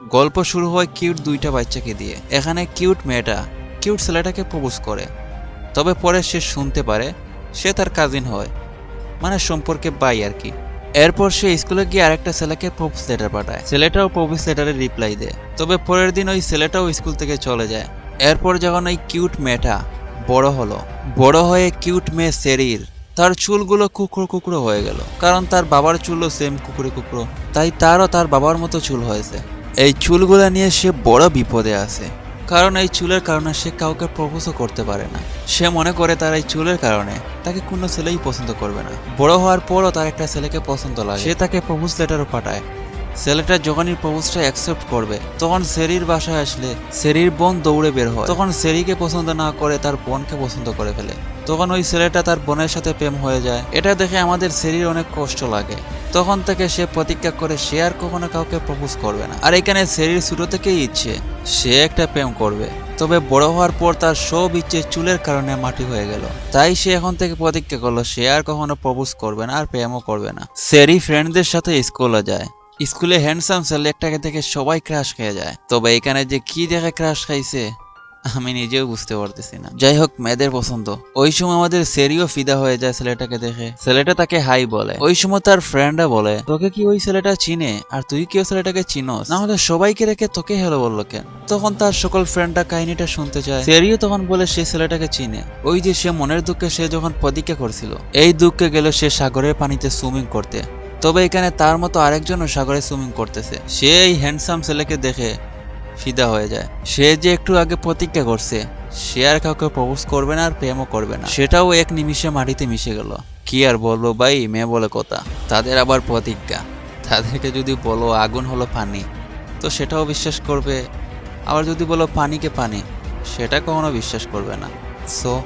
গল্প শুরু হয় কিউট দুইটা বাচ্চাকে দিয়ে। এখানে কিউট মেয়েটা কিউট ছেলেটাকে প্রপোজ করে। তবে পরে সে শুনতে পারে সে তার কাজিন হয় মানে সম্পর্কে বাই আর কি। এরপর সে স্কুলে গিয়ে আরেকটা ছেলেকে প্রপোজ লেটার পাঠায়। ছেলেটাও প্রপোজ লেটারে রিপ্লাই দেয়। তবে পরের দিন ওই ছেলেটাও স্কুল থেকে চলে যায়। এরপর যখন ওই কিউট মেয়েটা বড় হলো, বড় হয়ে কিউট মেয়ে সেরির তার চুলগুলো কুকড়ো কুকড়ো হয়ে গেল। কারণ তার বাবার চুলও সেম কুকুরে কুকড়ো, তাই তারও তার বাবার মতো চুল হয়েছে। এই চুলগুলা নিয়ে সে বড় বিপদে আছে। কারণ এই চুলের কারণে সে কাউকে প্রপোজও করতে পারে না। সে মনে করে তার এই চুলের কারণে তাকে কোনো ছেলেই পছন্দ করবে না। বড় হওয়ার পরও তার একটা ছেলেকে পছন্দ লাগে। সে তাকে প্রপোজ লেটারও পাঠায়। ছেলেটা যখনই প্রপোজটা অ্যাকসেপ্ট করবে, তখন সেরির বাসায় আসলে সেরির বোন দৌড়ে বের হয়। তখন সেরিকে পছন্দ না করে তার বোনকে পছন্দ করে ফেলে। তখন ওই ছেলেটা তার বোনের সাথে প্রেম হয়ে যায়। এটা দেখে আমাদের সেরির অনেক কষ্ট লাগে। তখন থেকে সে প্রতিজ্ঞা করে সে আর কখনো কাউকে প্রপোজ করবে না। আর এখানে সেরির ছোট থেকেই ইচ্ছে, সে একটা প্রেম করবে। তবে বড় হওয়ার পর তার সব ইচ্ছে চুলের কারণে মাটি হয়ে গেল। তাই সে এখন থেকে প্রতিজ্ঞা করল, সে আর কখনো প্রপোজ করবে না আর প্রেমও করবে না। সেরি ফ্রেন্ডদের সাথে স্কুলে যায়। স্কুলে হ্যান্ডসাম ছেলে একটাকে দেখে সবাই ক্রাশ খেয়ে যায়। তবে এখানে যে কি দেখে ক্রাশ খাইছে, আমি নিজেও বুঝতে পারতেছি না। যাই হোক, মেয়েদের পছন্দ। ওই সময় আমাদের সেরিও ফিদা হয়ে যায় ছেলেটাকে দেখে। ছেলেটা তাকে হাই বলে। ওই সময় তার ফ্রেন্ডরা বলে, তোকে কি ওই ছেলেটা চিনে? আর তুই কি ওই ছেলেটাকে চিনোস? না হলে সবাইকে রেখে তোকে হেলো বলল কেন? তখন তার সকল ফ্রেন্ডরা কাহিনীটা শুনতে চায়। সেরিও তখন বলে, সে ছেলেটাকে চিনে। ওই যে সে মনের দুঃখে সে যখন প্রতিজ্ঞা করছিল, এই দুঃখে গেল সে সাগরের পানিতে সুইমিং করতে। তবে এখানে তার মতো আরেকজনও সাগরে সুইমিং করতেছে। সে এই হ্যান্ডসাম ছেলেকে দেখে ফিদা হয়ে যায়। সে যে একটু আগে প্রতিজ্ঞা করছে, সে আর কাউকে প্রপোজ করবে না আর প্রেমও করবে না। সেটাও এক নিমিষে মাটিতে মিশে গেল। কি আর বলব ভাই, মেয়ে বলে কথা। তাদের আবার প্রতিজ্ঞা। তাদেরকে যদি বলো আগুন হলো পানি, তো সেটাও বিশ্বাস করবে। আবার যদি বলো পানিকে পানি, সেটা কখনো বিশ্বাস করবে না। সো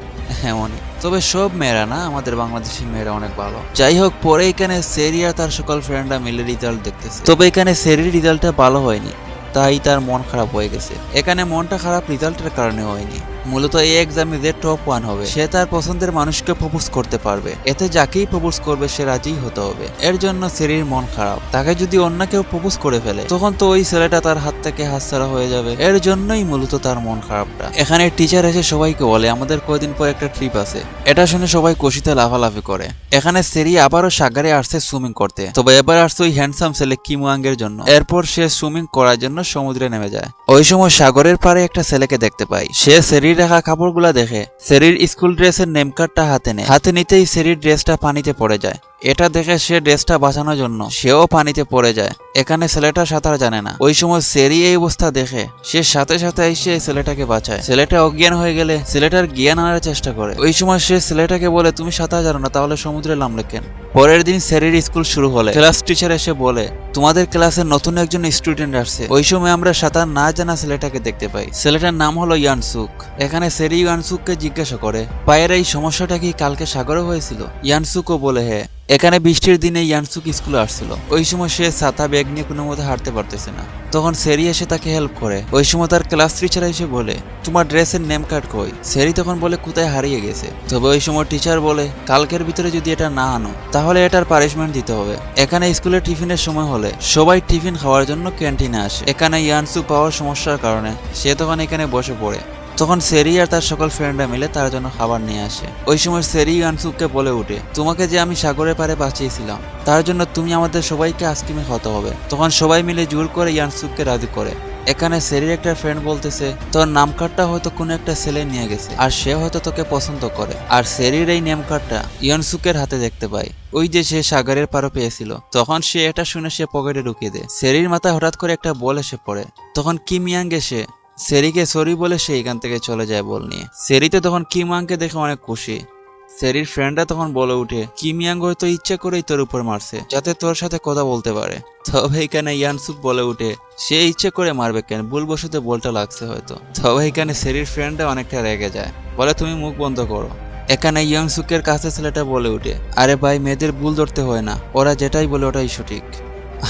এমনই তবে সব মেয়েরা না, আমাদের বাংলাদেশি মেয়েরা অনেক ভালো। যাই হোক, পরে এখানে সেরি আর তার সকল ফ্রেন্ডরা মিলে রেজাল্ট দেখতেছে। তবে এখানে সেরির রেজাল্টটা ভালো হয়নি, তাই তার মন খারাপ হয়ে গেছে। এখানে মনটা খারাপ রেজাল্টের কারণে হয়নি। মূলত এই এক্সামে যে টপ ওয়ান হবে, সে তার পছন্দের মানুষকে প্রপোজ করতে পারবে। এতে যাকেই প্রপোজ করবে, সে রাজিই হতে হবে। এর জন্য সেরির মন খারাপ। তাকে যদি অন্য কেউ প্রপোজ করে ফেলে, তখন তো ওই ছেলেটা তার হাত থেকে হাতছাড়া হয়ে যাবে। এর জন্যই মূলত তার মন খারাপটা। এখানে টিচার এসে সবাইকে বলে, আমাদের কয়দিন পর একটা ট্রিপ আছে। এটা শুনে সবাই খুশিতে লাফালাফি করে। এখানে সেরি আবারও সাগরে আসছে সুইমিং করতে। তবে এবার আসছে ওই হ্যান্ডসাম ছেলে কিমুয়াঙ্গের জন্য। এরপর সে সুইমিং করার জন্য সমুদ্রে নেমে যায়। ওই সময় সাগরের পাড়ে একটা ছেলেকে দেখতে পাই। সে সেরির রাখা কাপড়গুলা দেখে। সেরির স্কুল ড্রেসের নেমকার্ডটা হাতে নেয় হাতে নিতেই সেরির ড্রেসটা পানিতে পড়ে যায়। এটা দেখে সে ড্রেসটা বাঁচানোর জন্য। সেও পানিতে পড়ে যায়। এখানে ছেলেটা সাঁতার জানে না। ওই সময় সেরি এই অবস্থা দেখে। সে সাথে সাথে এসে ছেলেটাকে বাঁচায়। ছেলেটা অজ্ঞান হয়ে গেলে ছেলেটার জ্ঞান আনার চেষ্টা করে। ওই সময় সে ছেলেটাকে বলে, তুমি সাঁতার জানো না, তাহলে সমুদ্রে নামলে কেন? পরের দিন সেরির স্কুল শুরু হলে, ক্লাস টিচার এসে বলে, তোমাদের ক্লাসে নতুন একজন স্টুডেন্ট আসছে। ওই সময় আমরা সাঁতার না জানা ছেলেটাকে দেখতে পাই। ছেলেটার নাম হলো ইয়ানসুক। এখানে সেরি ইয়ানসুককে জিজ্ঞাসা করে, পায়ের এই সমস্যাটা কি কালকে সাগরে হয়েছিল? ইয়ানসুকও বলে হ্যাঁ। এখানে বৃষ্টির দিনে ইয়ানসুক স্কুলে আসছিল। ওই সময় সে ছাতা, ব্যাগ নিয়ে কোনো মতো হাঁটতে পারতেছে না। তখন সেরি এসে তাকে হেল্প করে। ওই সময় তার ক্লাস টিচার এসে বলে, তোমার ড্রেসের নেম কার্ড কই? সেরি তখন বলে, কোথায় হারিয়ে গেছে? তবে ওই সময় টিচার বলে, কালকের ভিতরে যদি এটা না আনো, তাহলে এটার পানিশমেন্ট দিতে হবে। এখানে স্কুলে টিফিনের সময় হলে সবাই টিফিন খাওয়ার জন্য ক্যান্টিনে আসে। এখানে ইয়ানসুক পাওয়ার সমস্যার কারণে সে তখন এখানে বসে পড়ে। তখন সেরি আর তার সকল ফ্রেন্ডরা মিলে তার জন্য খাবার নিয়ে আসে। ওই সময় সেরি ইয়ানসুককে বলে উঠে তোমাকে যে আমি সাগরের পারে বাঁচিয়েছিলাম তার জন্য তুমি আমাদের সবাইকে আইসক্রিমে খাওয়াতে হবে। তখন সবাই মিলে জোর করে ইয়ানসুককে রাজি করে। এখানে সেরির একটা ফ্রেন্ড বলতেছে, তোর নাম কার্ডটা হয়তো কোনো একটা ছেলে নিয়ে গেছে, আর সে হয়তো তোকে পছন্দ করে। আর সেরির এই নেম কার্ডটা ইয়ানসুকের হাতে দেখতে পাই ওই যে সে সাগরের পারো পেয়েছিল, তখন সে এটা শুনে সে পকেটে ঢুকিয়ে দেয়। সেরির মাথায় হঠাৎ করে একটা বল এসে পড়ে। তখন কিমিয়াং এসে সেরিকে সরি বলে সে এখান থেকে চলে যায় বল নিয়ে। সেরিতে তখন কিমাংকে দেখে অনেক খুশি। সেরির ফ্রেন্ডরা তখন বলে উঠে কিমিয়াং হয়তো ইচ্ছে করেই তোর উপর মারছে, যাতে তোর সাথে কথা বলতে পারে। তবে এখানে ইয়ানসুক বলে উঠে সে ইচ্ছে করে মারবে কেন? ভুলবশতে বলটা লাগছে হয়তো। তবে এখানে সেরির ফ্রেন্ডরা অনেকটা রেগে যায়, বলে, তুমি মুখ বন্ধ করো। এখানে ইয়াংসুকের কাছে ছেলেটা বলে উঠে আরে ভাই, মেয়েদের ভুল ধরতে হয় না, ওরা যেটাই বলে ওটাই সঠিক।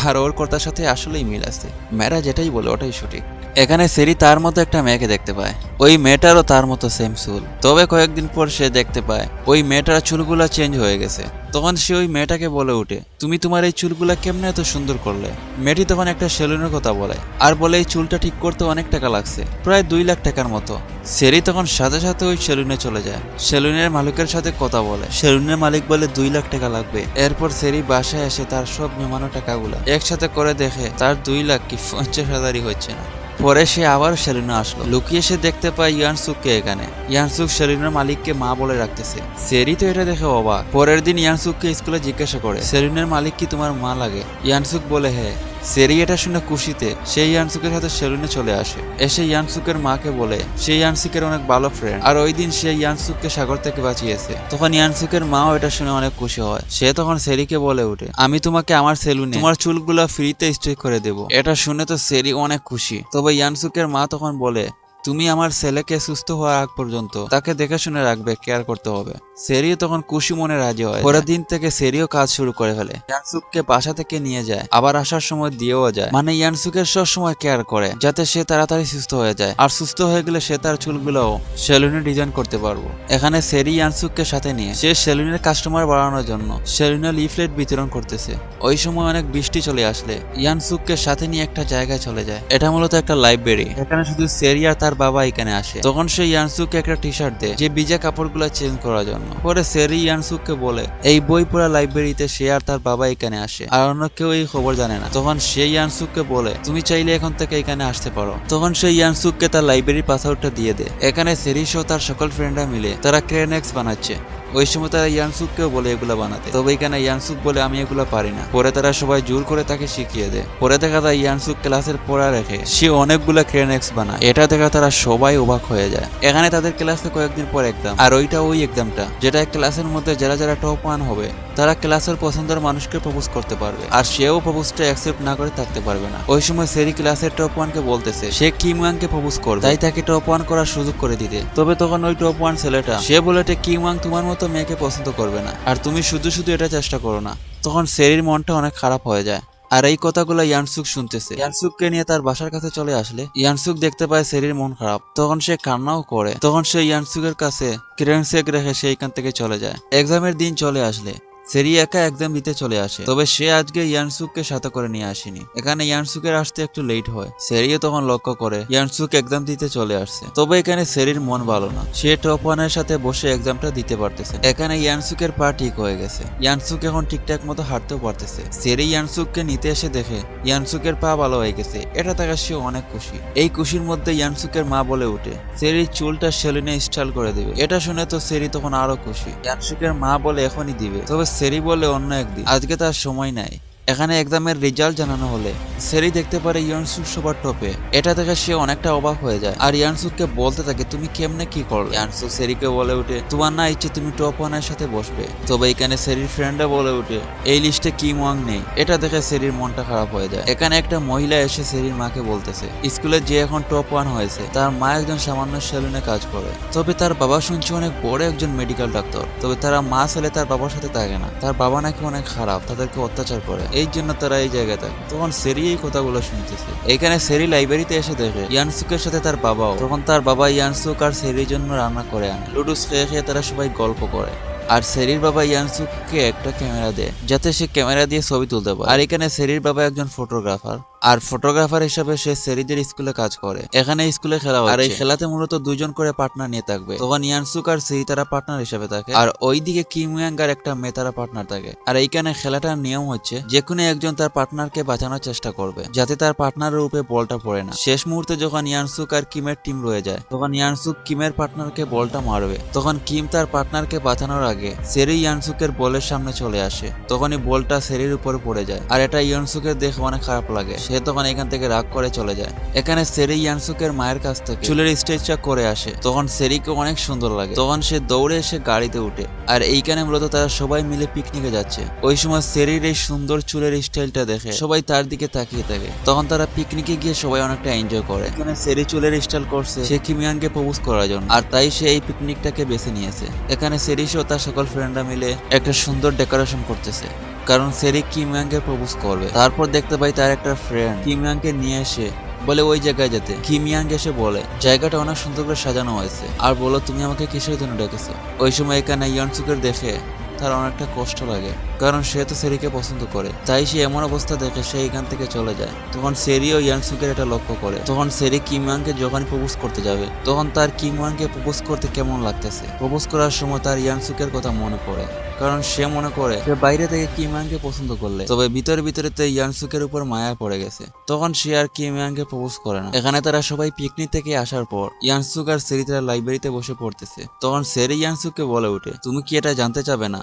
আর ওর কথার সাথে আসলেই মিল আছে, মেয়েরা যেটাই বলে ওটাই সঠিক। এখানে সেরি তার মতো একটা মেয়েকে দেখতে পায়। ওই মেয়েটারও তার মতো সেম চুল। তবে কয়েকদিন পর সে দেখতে পায়, ওই মেয়েটার চুলগুলা চেঞ্জ হয়ে গেছে। তখন সে ওই মেয়েটাকে বলে উঠে তুমি তোমার এই চুলগুলা কেমনে এত সুন্দর করলে? মেয়েটি তখন একটা সেলুনের কথা বলে, আর বলে, এই চুলটা ঠিক করতে অনেক টাকা লাগছে, প্রায় দুই লাখ টাকার মতো। সেরি তখন সাথে সাথে ওই সেলুনে চলে যায়। সেলুনের মালিকের সাথে কথা বলে, সেলুনের মালিক বলে দুই লাখ টাকা লাগবে। এরপর সেরি বাসায় এসে তার সব মেমানো টাকাগুলা একসাথে করে দেখে তার দুই লাখ কি পঞ্চাশ হাজারই হচ্ছে না। পরে সে আবার সেলিনা আসলো। লুকিয়ে সে দেখতে পায় ইয়ানসুককে এখানে। ইয়ানসুক সেলিনার মালিককে মা বলে রাখতেছে। সেরি তো এটা দেখে অবাক। পরের দিন ইয়ানসুককে স্কুলে জিজ্ঞাসা করে, সেলিনের মালিক কি তোমার মা লাগে? ইয়ানসুক বলে হ্যাঁ। সেরি এটা শুনে খুশিতে সেই ইয়ানসুকের সাথে সেলুনে চলে আসে। এসে ইয়ানসুকের মাকে বলে, সেই ইয়ানসুকের অনেক ভালো ফ্রেন্ড আর ওই দিন সে ইয়ানসুককে সাগর থেকে বাঁচিয়েছে। তখন ইয়ানসুকের মাও এটা শুনে অনেক খুশি হয়। সে তখন সেরিকে বলে উঠে আমি তোমাকে আমার সেলুনে তোমার চুলগুলো ফ্রিতে স্ট্রেট করে দেব। এটা শুনে তো সেরি অনেক খুশি। তবে ইয়ানসুকের মা তখন বলে, তুমি আমার ছেলেকে সুস্থ হওয়ার আগ পর্যন্ত তাকে দেখে শুনে রাখবে কেয়ার করতে হবে। সেরিও তখন খুশি মনে রাজি হয়। পরের দিন থেকে সেরিও কাজ শুরু করে ফেলে। ইয়ানসুককে বাসা থেকে নিয়ে যায় আবার আসার সময় দিয়েও যায়। মানে ইয়ানসুকের সব সময় কেয়ার করে যাতে সে তাড়াতাড়ি সুস্থ হয়ে যায়। আর সুস্থ হয়ে গেলে সে তার চুলগুলোও সেলুনে ডিজাইন করতে পারব। এখানে সেরি ইয়ানসুককে সাথে নিয়ে সে সেলুনের কাস্টমার বাড়ানোর জন্য সেলুনে লিফলেট বিতরণ করতেছে। ওই সময় অনেক বৃষ্টি চলে আসলে ইয়ানসুককে সাথে নিয়ে একটা জায়গায় চলে যায়। এটা মূলত একটা লাইব্রেরি এখানে শুধু সেরি আর তার বাবা এখানে আসে। তখন সে ইয়ানসুককে একটা টি শার্ট দেয় যে ভিজা কাপড়গুলো চেঞ্জ করার জন্য। পরে সেরি ইয়ানসুককে বলে, এই বই পড়া লাইব্রেরিতে সে আর তার বাবা এখানে আসে, আর অন্য কেউ এই খবর জানে না। তখন সে ইয়ানসুককে বলে, তুমি চাইলে এখন থেকে এখানে আসতে পারো। তখন সে ইয়ানসুককে তার লাইব্রেরির পাসওয়ার্ডটা দিয়ে দেয়। এখানে সেরি সহ তার সকল ফ্রেন্ডরা মিলে তারা ক্রেনেক্স বানাচ্ছে। ওই সময় তারা ইয়ানসুককেও বলে এগুলা বানাতে। তবে এখানে ইয়ানসুক বলে আমি এগুলো পারি না। পরে তারা সবাই জোর করে তাকে শিখিয়ে দেয়। পরে দেখা যায় ইয়ানসুক ক্লাসের পড়া রেখে সে অনেকগুলো ক্রেনেক্স বানায়। এটা দেখা তারা সবাই অবাক হয়ে যায়। এখানে তাদের ক্লাসে কয়েকদিন পর একদম আর ওইটা ওই এক্সামটা যেটা ক্লাসের মধ্যে যারা যারা টপ ওয়ান হবে, তারা ক্লাসের পছন্দের মানুষকে প্রপোজ করতে পারবে। আর সেও প্রপোজটা অ্যাকসেপ্ট না করে থাকতে পারবে না। ওই সময় সেরি ক্লাসের টপ ওয়ানকে বলতেছে, সে কিম ওয়াংকে প্রপোজ করবে? তাই তাকে টপ ওয়ান করার সুযোগ করে দিতে। তবে তখন ওই টপ ওয়ান ছেলেটা, সে বলেটে কিম ওয়াং তোমার মতো মেয়েকে পছন্দ করবে না। আর তুমি শুধু শুধু এটা চেষ্টা করো না। তখন সেরির মনটা অনেক খারাপ হয়ে যায়। আর এই কথাগুলো ইয়ানসুক শুনতেছে। ইয়ানসুককে নিয়ে তার বাসার কাছে চলে আসলে ইয়ানসুক দেখতে পায় সেরির মন খারাপ। তখন সে কান্নাও করে। তখন সে ইয়ানসুকের কাছে ক্রেনসেক রেখে সেইখান থেকে চলে যায়। এক্সামের দিন চলে আসলে। সেরি একা এক্সাম দিতে চলে আসে। তবে সে আজকে ইয়ানসুককে সাথে করে নিয়ে আসেনি। এখানে ইয়ানসুকের আসতে একটু লেট হয়। সেরিও তখন লক্ষ্য করে ইয়ানসুক এক্সাম দিতে চলে আসছে। তবে এখানে সেরির মন ভালো না। সে টপ ওয়ানের সাথে বসে এক্সামটা দিতে পারতেছে। এখানে ইয়ানসুকের পা ঠিক হয়ে গেছে। ইয়ানসুক এখন ঠিকঠাক মতো হাঁটতেও পারতেছে। সেরি ইয়ানসুককে নিতে এসে দেখে ইয়ানসুকের পা ভালো হয়ে গেছে। এটা থাকা সে অনেক খুশি। এই খুশির মধ্যে ইয়ানসুকের মা বলে উঠে সেরির চুলটা সেলুনে স্টাইল করে দিবে। এটা শুনে তো সেরি তখন আরও খুশি। ইয়ানসুকের মা বলে এখনই দিবে। তবে সেরি বলে অন্য একদিন। আজকে তার সময় নাই। এখানে এক্সামের রেজাল্ট জানানো হলে সেরি দেখতে পারে ইয়ানসুক সবার টপে এটা দেখে সে অনেকটা অবাক হয়ে যায়। আর ইয়ানসুককে বলতে থাকে, তুমি কেমনে কি করলে ইয়ানসুক সেরিকে বলে উঠে তোমার না ইচ্ছে তুমি টপ ওয়ানের সাথে বসবে। তবে এখানে সেরির ফ্রেন্ডরা বলে উঠে এই লিস্টে কিম ওয়াং নেই? এটা দেখে সেরির মনটা খারাপ হয়ে যায়। এখানে একটা মহিলা এসে সেরির মাকে বলতেছে, স্কুলে যে এখন টপ ওয়ান হয়েছে, তার মা একজন সামান্য সেলুনে কাজ করে। তবে তার বাবা শুনছে অনেক বড় একজন মেডিকেল ডাক্তার তবে তারা মা ছেলে তার বাবার সাথে থাকে না। তার বাবা নাকি অনেক খারাপ, তাদেরকে অত্যাচার করে। এই জন্য তারা এই জায়গায় থাকে তখন সেরি এই কথাগুলো শুনতেছে। এখানে সেরি লাইব্রেরিতে এসে দেখে, ইয়ানসুকের সাথে তার বাবাও। তখন তার বাবা ইয়ানসুক আর সেরির জন্য রান্না করে আনে। লুডুস খেয়ে খেয়ে তারা সবাই গল্প করে। আর সেরির বাবা ইয়ানসুককে একটা ক্যামেরা দেয়, যাতে সে ক্যামেরা দিয়ে ছবি তুলতে পারে। আর এখানে সেরির বাবা একজন ফটোগ্রাফার। আর ফটোগ্রাফার হিসাবে সে সেরিদের স্কুলে কাজ করে। এখানে স্কুলে খেলা হয় আর এই খেলাতে মূলত দুজন করে পার্টনার নিয়ে থাকবে। তখন ইয়ানসুক আর সেরি তারা পার্টনার হিসাবে থাকে। আর ওইদিকে কিম ইয়াং আর একটা মেয়ে তারা পার্টনার থাকে। আর এইখানে খেলাটার নিয়ম হচ্ছে যে কোনো একজন তার পার্টনারকে বাঁচানোর চেষ্টা করবে যাতে তার পার্টনারের উপরে বলটা পড়ে না। শেষ মুহূর্তে যখন ইয়ানসুক আর কিমের টিম রয়ে যায় তখন ইয়ানসুক কিমের পার্টনারকে বলটা মারবে। তখন কিম তার পার্টনারকে বাঁচানোর আগে সেরি ইয়ানসুকের বলের সামনে চলে আসে। তখনই বলটা সেরির উপরে পড়ে যায়। আর এটা ইয়ানসুকের দেখে অনেক খারাপ লাগে। সে তখন এখান থেকে রাগ করে চলে যায়। এখানে সেরি ইয়ানসুকের মায়ের কাছ থেকে চুলের স্টেজটা করে আসে। তখন সেরিকে অনেক সুন্দর লাগে। তখন সে দৌড়ে এসে গাড়িতে উঠে। আর এইখানে মূলত তারা সবাই মিলে পিকনিকে যাচ্ছে। ওই সময় সেরির এই সুন্দর চুলের স্টাইলটা দেখে সবাই তার দিকে তাকিয়ে থাকে। তখন তারা পিকনিকে গিয়ে সবাই অনেকটা এনজয় করে। এখানে সেরি চুলের স্টাইল করছে সে কিমিয়ানকে প্রপোজ করার জন্য। আর তাই সে এই পিকনিকটাকে বেছে নিয়েছে। এখানে সেরি সহ তার সকল ফ্রেন্ডরা মিলে একটা সুন্দর ডেকোরেশন করতেছে। কারণ সেরি কিময়াংকে প্রপোজ করবে। তারপর দেখতে পাই তার একটা ফ্রেন্ড কিময়াংকে নিয়ে এসে বলে, ওই জায়গায় যেতে। কিমিয়াং এসে বলে, জায়গাটা অনেক সুন্দর করে সাজানো হয়েছে। আর বলো, তুমি আমাকে কিসের জন্য ডেকেছো? ওই সময় এখানে ইয়ানসুকের দেখে তার অনেকটা কষ্ট লাগে, কারণ সে তো সেরিকে পছন্দ করে। তাই সে এমন অবস্থা দেখে সে এখান থেকে চলে যায়। তখন সেরি ও ইয়ানসুকের এটা লক্ষ্য করে। তখন সেরি কিমওয়ানকে যখন প্রপোজ করতে যাবে, তখন তার কিমওয়ানকে প্রপোজ করতে কেমন লাগতেছে? প্রপোজ করার সময় তার ইয়ানসুকের কথা মনে পড়ে। কারণ সে মনে করে সে বাইরে থেকে কিমওয়ানকে পছন্দ করলে। তবে ভিতরে ভিতরে তো ইয়ানসুকের উপর মায়া পড়ে গেছে। তখন সে আর কিমওয়ানকে প্রপোজ করে না। এখানে তারা সবাই পিকনিক থেকে আসার পর ইয়ানসুক আর সেরি তারা লাইব্রেরিতে বসে পড়তেছে। তখন সেরি ইয়ানসুককে বলে উঠে তুমি কি এটা জানতে চাবে না?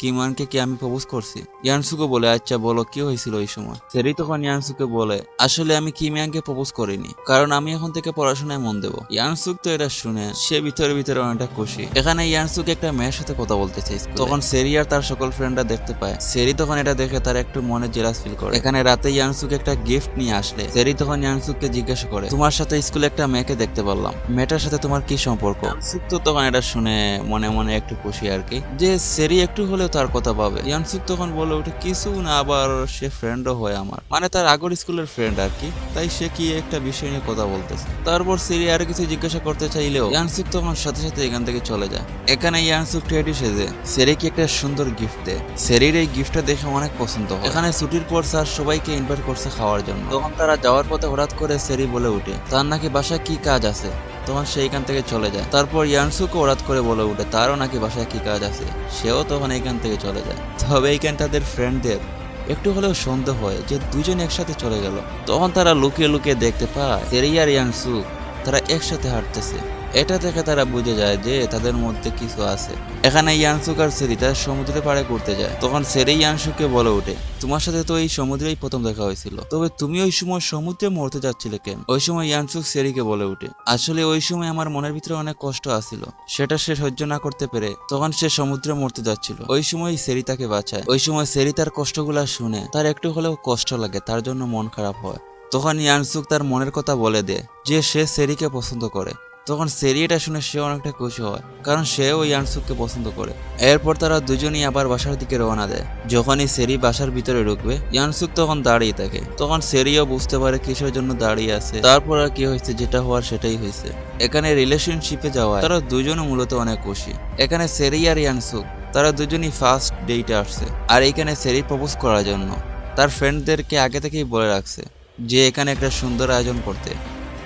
কিমানকে কি আমি প্রপোজ করছি? ইয়ানসুকে বলে আচ্ছা বলো, কি হয়েছিল ওই সময়? সেরি তখন ইয়ানসুকে বলে, আসলে আমি কিমিয়ানকে প্রপোজ করিনি, কারণ আমি এখন থেকে পড়াশোনায় মন দেবো। ইয়ানসুক তো এটা শুনে, সে ভিতরে ভিতরে অনেকটা খুশি। এখানে ইয়ানসুক একটা মেয়ের সাথে কথা বলতেছে স্কুলে। তখন সেরি আর তার সকল ফ্রেন্ডরা দেখতে পায়। সেরি তখন এটা দেখে তার একটু মনে জেলাস ফিল করে। এখানে রাতে ইয়ানসুক একটা গিফট নিয়ে আসলে। সেরি তখন ইয়ানসুককে জিজ্ঞাসা করে, তোমার সাথে স্কুলে একটা মেয়েকে দেখতে পারলাম। মেয়েটার সাথে তোমার কি সম্পর্ক? ইয়ানসুক তো তখন এটা শুনে মনে মনে একটু খুশি আর কি। যে সেরি একটু হলেও তার কথা পাবে ইয়ানসুক তখন বলে ওঠে, কিছু না, আবার সে ফ্রেন্ডও হয় আমার। মানে তার আগর স্কুলের ফ্রেন্ড আর কি। তাই সে কি একটা বিষয় নিয়ে কথা বলতেছে। তারপর সিরি আর কিছু জিজ্ঞাসা করতে চাইলেও ইয়ানসুক তখন সাথে সাথে এখান থেকে চলে যায়। এখানে ইয়ানসুক টেডি সেজে সেরিকে একটা সুন্দর গিফট দেয় সেরির এই গিফটটা দেখে অনেক পছন্দ হয়। এখানে ছুটির পর স্যার সবাইকে ইনভাইট করছে খাওয়ার জন্য। তখন তারা যাওয়ার পথে হঠাৎ করে সেরি বলে উঠে তার নাকি বাসায় কি কাজ আছে? তখন সে এখান থেকে চলে যায়। তারপর ইয়ানসুকে ওরাত করে বলে উঠে তারও নাকি বাসায় কি কাজ আছে? সেও তখন এখান থেকে চলে যায়। তবে এইখান তাদের ফ্রেন্ডদের একটু হলেও সন্দেহ হয় যে দুজন একসাথে চলে গেল। তখন তারা লুকিয়ে লুকিয়ে দেখতে পায় তেরিয়ার ইয়ানসুক তারা একসাথে হাঁটতেছে। এটা দেখে তারা বুঝে যায় যে তাদের মধ্যে কিছু আছে। এখানে ইয়ানসুক আর সেরি তারা সমুদ্রে পাড়ে ঘুরতে যায়। তখন সেরি ইয়ানসুককে বলে ওঠে, তোমার সাথে তো এই সমুদ্রেই প্রথম দেখা হয়েছিল। তবে তুমি ওই সময় সমুদ্রে মরতে যাচ্ছিলে কেন? ওই সময় ইয়ানসুক সেরিকে বলে ওঠে, আসলে ওই সময় আমার মনের ভিতরে অনেক কষ্ট আসছিল সেটা সে সহ্য না করতে পেরে তখন সে সমুদ্রে মরতে যাচ্ছিল। ওই সময় সেরি তাকে বাঁচায়। ওই সময় সেরি তার কষ্টগুলা শুনে তার একটু হলেও কষ্ট লাগে, তার জন্য মন খারাপ হয়। তখন ইয়ানসুক তার মনের কথা বলে দেয় যে সে সেরিকে পছন্দ করে। তখন সেরি এটা শুনে সে অনেকটা খুশি হয়, কারণ সেও ইয়ানসুককে পছন্দ করে। এরপর তারা দুজনই আবার বাসার দিকে রওনা দেয়। যখনই সেরি বাসার ভিতরে ঢুকবে, ইয়ানসুক তখন দাঁড়িয়ে থাকে। তখন সেরিও বুঝতে পারে কিসের জন্য দাঁড়িয়ে আছে। তারপর আর কি হয়েছে, যেটা হওয়ার সেটাই হয়েছে। এখানে রিলেশনশিপে যাওয়া তারা দুজনে মূলত অনেক খুশি। এখানে সেরি আর ইয়ানসুক, তারা দুজনই ফার্স্ট ডেটে আসছে। আর এখানে সেরি প্রপোজ করার জন্য, তার ফ্রেন্ডদেরকে আগে থেকেই বলে রাখছে যে, এখানে একটা সুন্দর আয়োজন করতে।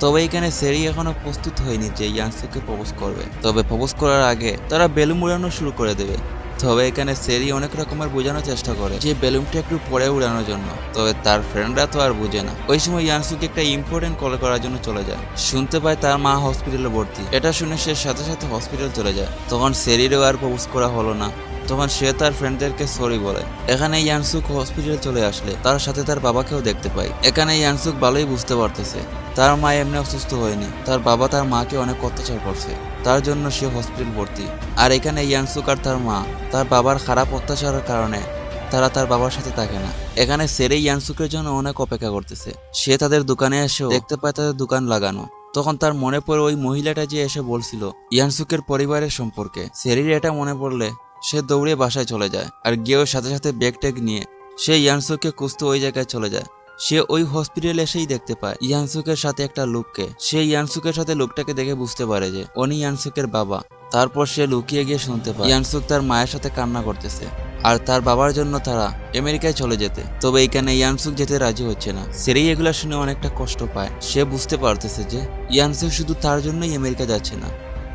তবে এখানে সেরি এখনও প্রস্তুত হয়নি যে ইয়ানসুকে প্রপোজ করবে। তবে প্রপোজ করার আগে তারা বেলুন উড়ানো শুরু করে দেবে। তবে এখানে সেরি অনেক রকমের বোঝানোর চেষ্টা করে, যে বেলুনটা একটু পরে উড়ানোর জন্য। তবে তার ফ্রেন্ডরা তো আর বুঝে না। ওই সময় ইয়ানসুকে একটা ইম্পর্টেন্ট কল করার জন্য চলে যায়। শুনতে পায় তার মা হসপিটালে ভর্তি। এটা শুনে সে সাথে সাথে হসপিটাল চলে যায়। তখন সেরিরও আর প্রপোজ করা হলো না। তখন সে তার ফ্রেন্ডদেরকে সরি বলে। এখানে ইয়ানসুক হসপিটালে চলে আসলে, তার সাথে তার বাবাকেও দেখতে পাই। এখানে ইয়ানসুক ভালোই বুঝতে পারতেছে। তার মা এমনি অসুস্থ হয়নি, তার বাবা তার মাকে অনেক অত্যাচার করছে, তার জন্য সে হসপিটাল ভর্তি। আর এখানে ইয়ানসুক আর তার মা, তার বাবার খারাপ অত্যাচারের কারণে তারা তার বাবার সাথে থাকে না। এখানে সেরে ইয়ানসুকের জন্য অনেক অপেক্ষা করতেছে। সে তাদের দোকানে এসেও দেখতে পায় তাদের দোকান লাগানো। তখন তার মনে পড়ে ওই মহিলাটা যে এসে বলছিল, ইয়ানসুকের পরিবারের সম্পর্কে। সেরির এটা মনে পড়লে সে দৌড়ে বাসায় চলে যায় আর গিয়েও সাথে সাথে ব্যাগ ট্যাগ নিয়ে সে ইয়ানসুককে খুঁজতে ওই জায়গায় চলে যায়। সে ওই হসপিটালে এসেই দেখতে পায় ইয়ানসুকের সাথে একটা লোককে। সে ইয়ানসুকের সাথে লোকটাকে দেখে বুঝতে পারে যে উনি ইয়ানসুকের বাবা। তারপর সে লুকিয়ে গিয়ে শুনতে পায় ইয়ানসুক তার মায়ের সাথে কান্না করতেছে আর তার বাবার জন্য তারা আমেরিকায় চলে যেতে। তবে এইখানে ইয়ানসুক যেতে রাজি হচ্ছে না। সেরেই এগুলা শুনে অনেকটা কষ্ট পায়। সে বুঝতে পারতেছে যে ইয়ানসুক শুধু তার জন্যই আমেরিকা যাচ্ছে না।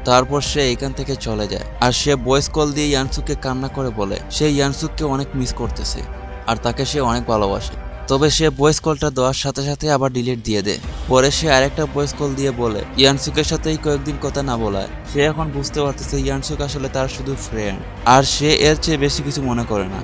তারপর সে এখান থেকে চলে যায়। আর সে ভয়েস কল দিয়ে ইয়ানসুককে কান্না করে বলে, সে ইয়ানসুককে অনেক মিস করতেছে, আর তাকে সে অনেক ভালোবাসে। তবে সে ভয়েস কলটা দেওয়ার সাথে সাথে আবার ডিলিট দিয়ে দেয়। পরে সে আরেকটা ভয়েস কল দিয়ে বলে, ইয়ানসুকের সাথেই কয়েকদিন কথা না বলায়। সে এখন বুঝতে পারতেছে ইয়ানসুক আসলে তার শুধু ফ্রেন্ড আর সে এর চেয়ে বেশি কিছু মনে করে না।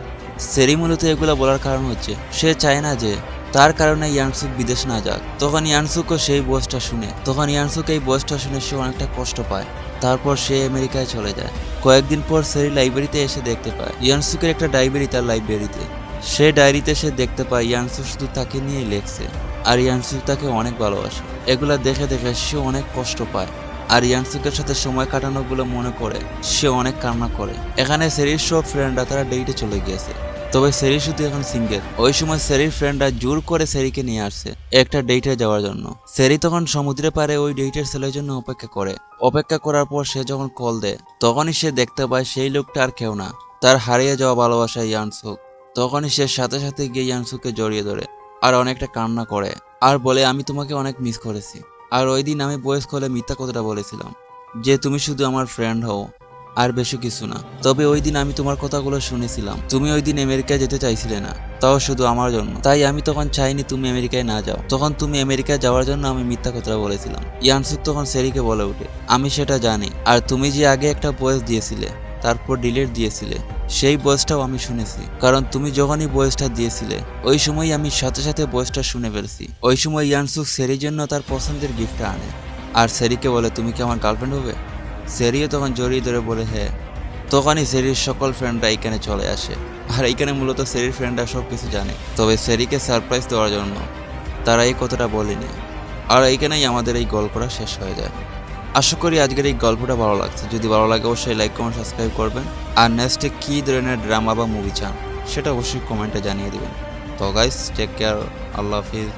সেরি মূলত এগুলো বলার কারণ হচ্ছে, সে চায় না যে তার কারণে ইয়ানসুক বিদেশ না যাক। তখন ইয়ানসুকও সেই বয়সটা শুনে, তখন ইয়ানসুক এই বয়সটা শুনে সে অনেকটা কষ্ট পায়। তারপর সে আমেরিকায় চলে যায়। কয়েকদিন পর সেরি লাইব্রেরিতে এসে দেখতে পায়। ইয়ানসুকের একটা ডায়েরি তার লাইব্রেরিতে। সে ডায়েরিতে সে দেখতে পায় ইয়ানসু শুধু তাকে নিয়েই লেখছে, আর ইয়ানসু তাকে অনেক ভালোবাসে। এগুলা দেখে দেখে সে অনেক কষ্ট পায়, আর ইয়ানসুকের সাথে সময় কাটানোগুলো মনে করে সে অনেক কান্না করে। এখানে সেরির সব ফ্রেন্ডরা তারা ডেটে চলে গিয়েছে। তবে সেরি শুধু এখন সিঙ্গেল ওই সময় সেরির ফ্রেন্ডরা জোর করে সেরিকে নিয়ে আসছে, একটা ডেটে যাওয়ার জন্য। সেরি তখন সমুদ্রে পারে ওই ডেটের ছেলের জন্য অপেক্ষা করে। অপেক্ষা করার পর সে যখন কল দেয়, তখনই সে দেখতে পায় সেই লোকটা আর কেউ না। তার হারিয়ে যাওয়া ভালোবাসা ইয়ানসুক। তখনই সে সাথে সাথে গিয়ে ইয়ানসুককে জড়িয়ে ধরে আর অনেকটা কান্না করে আর বলে, আমি তোমাকে অনেক মিস করেছি। আর ওই দিন আমি বয়স কলে মিথ্যা কথাটা বলেছিলাম যে, তুমি শুধু আমার ফ্রেন্ড হও। আর বেশি কিছু না। তবে ওই দিন আমি তোমার কথাগুলো শুনেছিলাম। তুমি ওই দিন আমেরিকায় যেতে চাইছিলে না। তাও শুধু আমার জন্য। তাই আমি তখন চাইনি তুমি আমেরিকায় না যাও। তখন তুমি আমেরিকায় যাওয়ার জন্য আমি মিথ্যা কথা বলেছিলাম। ইয়ানসুক তখন সেরিকে বলে ওঠে, আমি সেটা জানি। আর তুমি যে আগে একটা বয়স দিয়েছিলে, তারপর ডিলেট দিয়েছিলে, সেই বয়সটাও আমি শুনেছি। কারণ তুমি যখনই বয়সটা দিয়েছিলে, ওই সময় আমি সাথে সাথে বয়সটা শুনে ফেলছি। ওই সময় ইয়ানসুক সেরির জন্য তার পছন্দের গিফটটা আনে। আর সেরিকে বলে, তুমি কি আমার গার্লফ্রেন্ড হবে? সেরিও তখন জড়িয়ে ধরে বলে হ্যাঁ তখনই সেরির সকল ফ্রেন্ডরা এখানে চলে আসে। আর এইখানে মূলত সেরির ফ্রেন্ডরা সব কিছু জানে। তবে সেরিকে সারপ্রাইজ দেওয়ার জন্য তারা এই কথাটা বলেনি। আর এইখানেই আমাদের এই গল্পটা শেষ হয়ে যায়। আশা করি আজকের এই গল্পটা ভালো লাগছে। যদি ভালো লাগে অবশ্যই লাইক কমেন্ট সাবস্ক্রাইব করবেন। আর নেক্সটে কী ধরনের ড্রামা বা মুভি চান, সেটা অবশ্যই কমেন্টে জানিয়ে দেবেন। তো গাইস টেক কেয়ার আল্লাহ হাফিজ।